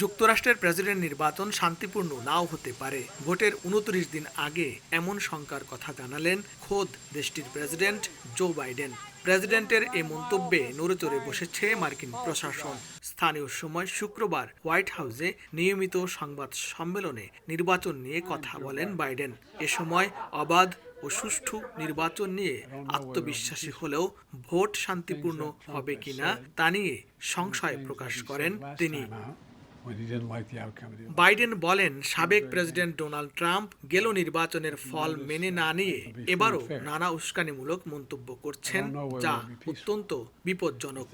যুক্তরাষ্ট্রের প্রেসিডেন্ট নির্বাচন শান্তিপূর্ণ নাও হতে পারে। ভোটের উনত্রিশ দিন আগে এমন শঙ্কার কথা জানালেন খোদ দেশটির প্রেসিডেন্ট জো বাইডেন। প্রেসিডেন্টের এই মন্তব্যে নড়েচড়ে বসেছে মার্কিন প্রশাসন। স্থানীয় সময় শুক্রবার হোয়াইট হাউসে নিয়মিত সংবাদ সম্মেলনে নির্বাচন নিয়ে কথা বলেন বাইডেন। এ সময় অবাধ ও সুষ্ঠু নির্বাচন নিয়ে আত্মবিশ্বাসী হলেও ভোট শান্তিপূর্ণ হবে কিনা তা নিয়ে সংশয় প্রকাশ করেন তিনি বাইডেন বলেন সাবেক প্রেসিডেন্ট ডোনাল্ড ট্রাম্প গেল নির্বাচনের ফল মেনে না নিয়ে এবারও নানা উস্কানিমূলক মন্তব্য করছেন যা অত্যন্ত বিপজ্জনক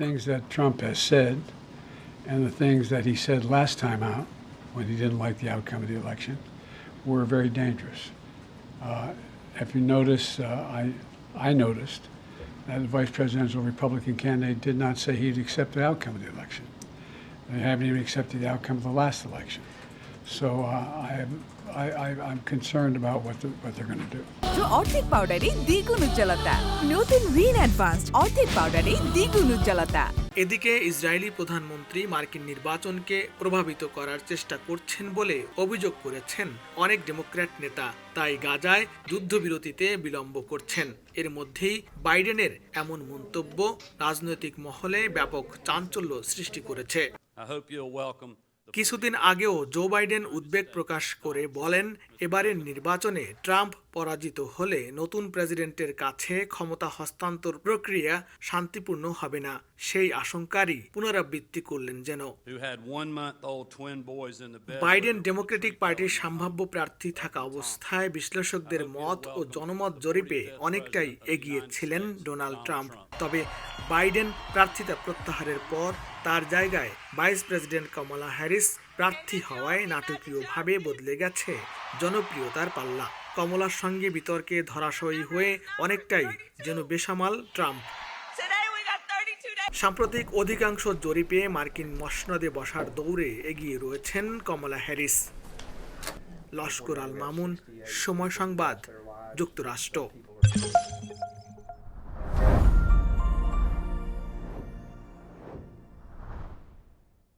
And the things that he said last time out, when he didn't like the outcome of the election, were very dangerous. Uh, if you notice, uh, I, I noticed that the vice presidential Republican candidate did not say he'd accept the outcome of the election. They haven't even accepted the outcome of the last election. So uh, I, am- I, I, I'm concerned about what, the, what they're going to do. মাত্র অর্ধেক পাউডারে দ্বিগুণ উজ্জ্বলতা নতুন Rin advanced অর্ধেক পাউডারে দ্বিগুণ উজ্জ্বলতা এদিকে Israeli প্রধানমন্ত্রী মার্কিন নির্বাচনকে প্রভাবিত করার চেষ্টা করছেন বলে অভিযোগ করেছেন অনেক ডেমোক্র্যাট নেতা। তাই গাজায় যুদ্ধবিরতিতে বিলম্ব করছেন। এর মধ্যেই বাইডেনের এমন মন্তব্য রাজনৈতিক মহলে ব্যাপক চাঞ্চল্য সৃষ্টি করেছে। কিছুদিন আগেও জো বাইডেন উদ্বেগ প্রকাশ করে বলেন এবারের নির্বাচনে ট্রাম্প পরাজিত হলে নতুন প্রেসিডেন্টের কাছে ক্ষমতা হস্তান্তর প্রক্রিয়া শান্তিপূর্ণ হবে না। সেই আশঙ্কারই পুনরাবৃত্তি করলেন যেন. বাইডেন ডেমোক্রেটিক পার্টির সম্ভাব্য প্রার্থী থাকা অবস্থায় বিশ্লেষকদের মত ও জনমত জরিপে অনেকটাই এগিয়ে ছিলেন ডোনাল্ড ট্রাম্প। তবে বাইডেন প্রার্থিতা প্রত্যাহারের পর তার জায়গায় ভাইস প্রেসিডেন্ট কমলা হ্যারিস প্রার্থী হওয়ায় নাটকীয়ভাবে বদলে গেছে জনপ্রিয়তার পাল্লা। কমলার সঙ্গে বিতর্কে ধরাশয়ী হয়ে অনেকটাই যেন বেসামাল Trump. Today we got 32 days. সাম্প্রতিক অধিকাংশ জরিপে মার্কিন মসনদে বসার দৌড়ে এগিয়ে রয়েছেন কমলা হ্যারিস। লস্কর আল মামুন, সময় সংবাদ, যুক্তরাষ্ট্র।